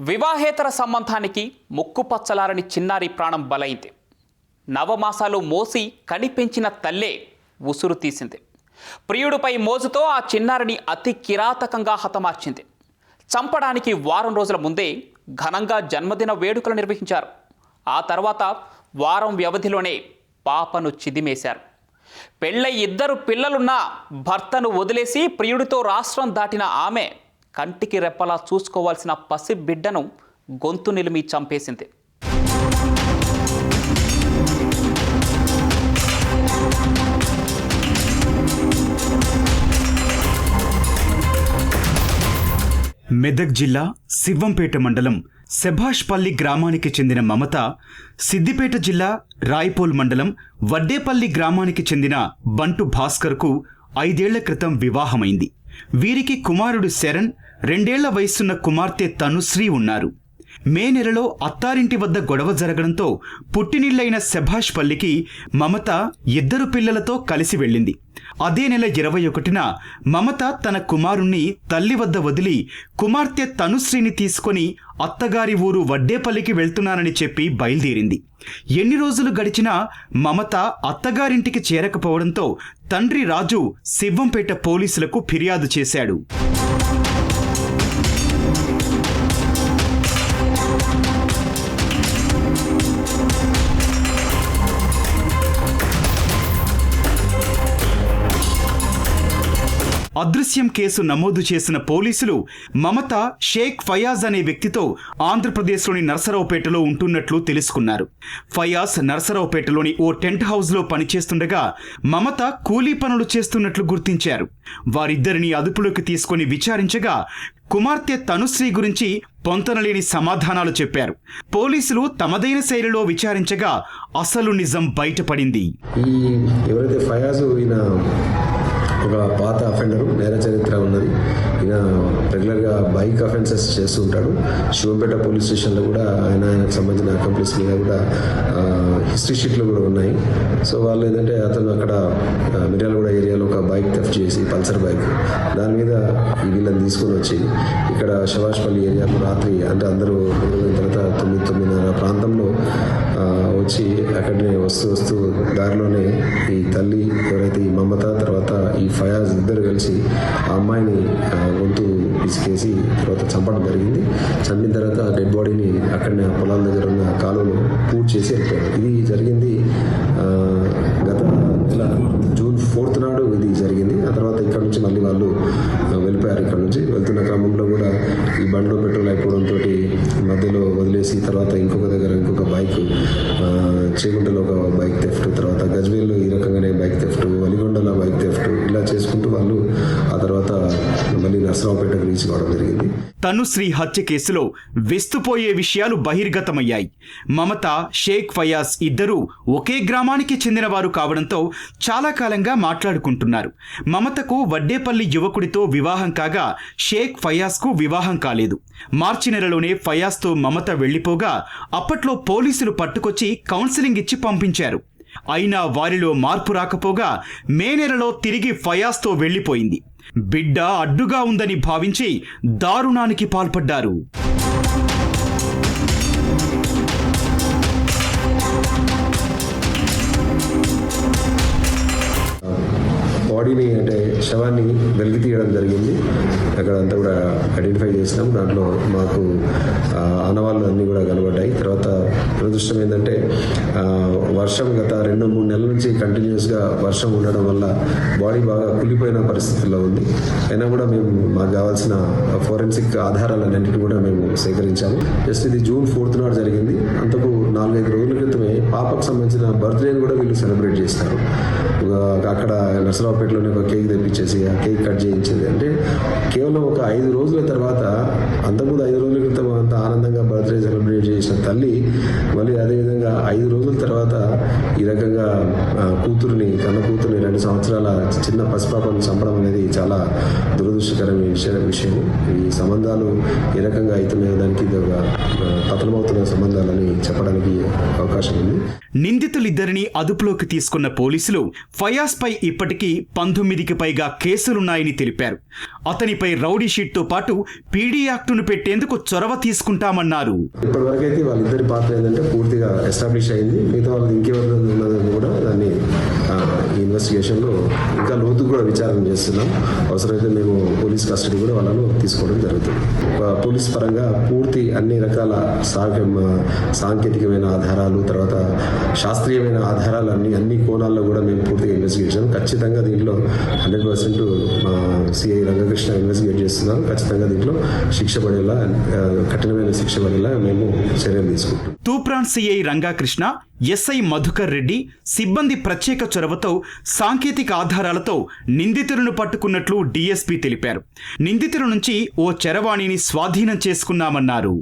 వివాహేతర సంబంధానికి ముక్కుపచ్చలారని చిన్నారి ప్రాణం బలైంది. నవమాసాలు మోసి కనిపించిన తల్లే ఉసురు తీసింది. ప్రియుడిపై మోజుతో ఆ చిన్నారిని అతి కిరాతకంగా హతమార్చింది. చంపడానికి వారం రోజుల ముందే ఘనంగా జన్మదిన వేడుకలు నిర్వహించారు. ఆ తర్వాత వారం వ్యవధిలోనే పాపను చిదిమేశారు. పెళ్ళై ఇద్దరు పిల్లలున్నా భర్తను వదిలేసి ప్రియుడితో రాష్ట్రం దాటిన ఆమె కంటికి రెప్పలా చూసుకోవాల్సిన పసి బిడ్డను గొంతు నిలిమి చంపేసింది. మెదక్ జిల్లా శివంపేట మండలం సెభాష్పల్లి గ్రామానికి చెందిన మమత సిద్దిపేట జిల్లా రాయపోల్ మండలం వడ్డేపల్లి గ్రామానికి చెందిన బంటు భాస్కర్కు ఐదేళ్ళ క్రితం వివాహమైంది. వీరికి కుమారుడు శరణ్ రెండేళ్ళ వయసున్న కుమార్తె తనుశ్రీ ఉన్నారు. మే నెలలో అత్తారింటి వద్ద గొడవ జరగడంతో పుట్టినిళ్ళైన శభాష్ పల్లికి మమత ఇద్దరు పిల్లలతో కలిసి వెళ్ళింది. అదే నెల ఇరవై ఒకటిన మమత తన కుమారుణ్ణి తల్లి వద్ద వదిలి కుమార్తె తనుశ్రీని తీసుకొని అత్తగారి ఊరు వడ్డేపల్లికి వెళ్తున్నానని చెప్పి బయలుదేరింది. ఎన్ని రోజులు గడిచినా మమత అత్తగారింటికి చేరకపోవడంతో తండ్రి రాజు శివంపేట పోలీసులకు ఫిర్యాదు చేశాడు. అదృశ్యం కేసు నమోదు చేసిన పోలీసులు మమత షేక్ ఫయాజ్ అనే వ్యక్తితో ఆంధ్రప్రదేశ్లోని నరసరావుపేటలో ఉంటున్నట్లు తెలుసుకున్నారు. ఫయాజ్ నరసరావుపేటలోని ఓ టెంట్ హౌస్లో పనిచేస్తుండగా మమత కూలీ పనులు చేస్తున్నట్లు గుర్తించారు. వారిద్దరిని అదుపులోకి తీసుకొని విచారించగా కుమార్తె తనుశ్రీ గురించి పొంతనలేని సమాధానాలు చెప్పారు. పోలీసులు తమదైన శైలిలో విచారించగా అసలు నిజం బయటపడింది. ఈ ఎవరైతే ఫయాజు ఈయన ఒక పాత అఫెండరు నేర చరిత్ర ఉన్నది. ఈయన రెగ్యులర్గా బైక్ అఫెన్సెస్ చేస్తూ ఉంటాడు. శివంపేట పోలీస్ స్టేషన్లో కూడా ఆయన ఆయనకు సంబంధించిన అకంప్లీస్ మీద కూడా హిస్టరీ షీట్లు కూడా ఉన్నాయి. సో వాళ్ళు ఏంటంటే అతను అక్కడ మిర్యాలగూడ ఏరియాలో ఒక బైక్ తఫ్ చేసి పల్సర్ బైక్ దాని మీద వీళ్ళని తీసుకొని వచ్చి ఇక్కడ శవాష్పల్లి ఏరియాలో రాత్రి అంటే అందరూ తర్వాత తొమ్మిది తొమ్మిదిన్నర ప్రాంతంలో వచ్చి అక్కడనే వస్తూ వస్తూ దారిలోనే ఈ తల్లి ఎవరైతే ఈ మమత తర్వాత ఈ ఫయాజ్ ఇద్దరు కలిసి ఆ అమ్మాయిని ఆ, గొంతు పిసికేసి తర్వాత చంపడం జరిగింది. చంపిన తర్వాత డెడ్ బాడీని అక్కడనే ఆ పొలాల దగ్గర ఉన్న కాలువలో పూర్తి చేసి వెళ్ళిపోయారు. ఇది జరిగింది ఫోర్త్ నాడు ఇది జరిగింది. ఆ తర్వాత ఇక్కడ నుంచి మళ్ళీ వాళ్ళు వెళ్ళిపోయారు ఇక్కడ నుంచి. వెళ్తున్న క్రమంలో కూడా ఈ బండ్లో పెట్రోల్ అయిపోవడంతో మధ్యలో వదిలేసి తర్వాత ఇంకొక దగ్గర ఇంకొక బైక్ ఆ, చేగుంటలో ఒక బైక్ తెఫ్ట్ తర్వాత గజ్వేల్లో ఈ రకంగానే బైక్ తెఫ్ట్ వలిగొండ బైక్ ఇలా చేసుకుంటూ వాళ్ళు ఆ తర్వాత మళ్ళీ నర్సరావుపేటకు రీచ్ కావడం జరిగింది. తనుశ్రీ హత్య కేసులో వెస్తుపోయే విషయాలు బహిర్గతమయ్యాయి. మమత షేక్ ఫయాజ్ ఇద్దరూ ఒకే గ్రామానికి చెందినవారు కావడంతో చాలా కాలంగా మాట్లాడుకుంటున్నారు. మమతకు వడ్డేపల్లి యువకుడితో వివాహం కాగా షేక్ ఫయాజ్కు వివాహం కాలేదు. మార్చి నెలలోనే ఫయాజ్తో మమత వెళ్ళిపోగా అప్పట్లో పోలీసులు పట్టుకొచ్చి కౌన్సిలింగ్ ఇచ్చి పంపించారు. అయినా వారిలో మార్పు రాకపోగా మే నెలలో తిరిగి ఫయాస్తో వెళ్ళిపోయింది బిడ్డ అడ్డుగా ఉందని భావించి దారుణానికి పాల్పడ్డారు. బాడీని అంటే శవాన్ని వెలికి తీయడం జరిగింది. అక్కడ అంతా కూడా ఐడెంటిఫై చేసినాం. దాంట్లో మాకు ఆనవాళ్ళు అన్నీ కూడా కనబడ్డాయి. తర్వాత దురదృష్టం ఏంటంటే వర్షం గత రెండు మూడు నెలల నుంచి కంటిన్యూస్గా వర్షం ఉండడం వల్ల బాడీ బాగా కులిపోయిన పరిస్థితుల్లో ఉంది. అయినా కూడా మేము మాకు కావాల్సిన ఫోరెన్సిక్ ఆధారాలన్నింటినీ కూడా మేము సేకరించాము. జస్ట్ ఇది జూన్ ఫోర్త్ నాడు జరిగింది. అంతకు నాలుగైదు రోజుల పాపకు సంబంధించిన బర్త్డేని కూడా వీళ్ళు సెలబ్రేట్ చేస్తారు. అక్కడ నర్సరావుపేటలోనే ఒక కేక్ తెప్పించేసి ఆ కేక్ కట్ చేయించేది. అంటే కేవలం ఒక ఐదు రోజుల తర్వాత అంతకుముందు ఐదు రోజుల క్రితం అంత ఆనందంగా బర్త్డే సెలబ్రేట్ చేసిన తల్లి మళ్ళీ అదేవిధంగా ఐదు రోజుల తర్వాత ఈ రకంగా కూతురుని కన్న కూతురుని రెండు సంవత్సరాల చిన్న పసిపాపను చంపడం అనేది చాలా దురదృష్టకరమైన విషయ విషయం. ఈ సంబంధాలు ఏ రకంగా అవుతున్నాయో దానికి పతనమవుతున్న సంబంధాలని చెప్పడానికి అవకాశం ఉంది. నిందితులిద్దరిని అదుపులోకి తీసుకున్న పోలీసులు ఫయాజ్ పై ఇప్పటికీ పంతొమ్మిదికి పైగా కేసులున్నాయని తెలిపారు. అతనిపై రౌడీ షీట్తో పాటు పీడీ యాక్టును పెట్టేందుకు చొరవ తీసుకుంటామన్నారు. ఇప్పటివరకు అయితే వాళ్ళిద్దరి పాత్ర ఏంటంటే పూర్తిగా ఎస్టాబ్లిష్ అయింది. మిగతా వాళ్ళు ఇంకెవరు ఉన్నదని కూడా దాన్ని ఈ ఇన్వెస్టిగేషన్లో ఇంకా లోతు కూడా విచారణ చేస్తున్నాం. అవసరమైతే మేము పోలీస్ కస్టడీ కూడా వాళ్ళను తీసుకోవడం జరుగుతుంది. పోలీస్ పరంగా పూర్తి అన్ని రకాల సాంకేతికమైన ఆధారాలు తర్వాత శాస్త్రీయమైన ఆధారాలు అన్ని అన్ని కోణాల్లో కూడా మేము పూర్తిగా ఇన్వెస్టిగేషన్ ఖచ్చితంగా దీంట్లో హండ్రెడ్ పర్సెంట్ మా సిఐ రంగకృష్ణ ఇన్వెస్టిగేట్ చేస్తున్నాం. ఖచ్చితంగా దీంట్లో శిక్ష పడేలా కఠినమైన శిక్ష పడేలా మేము చర్యలు తీసుకుంటాం తూప్రాన్ సిఐ రంగాకృష్ణ ఎస్ఐ మధుకర్ రెడ్డి సిబ్బంది ప్రత్యేక చొరవతో సాంకేతిక ఆధారాలతో నిందితులను పట్టుకున్నట్లు డీఎస్పీ తెలిపారు. నిందితుల నుంచి ఓ చరవాణిని స్వాధీనం చేసుకున్నామన్నారు.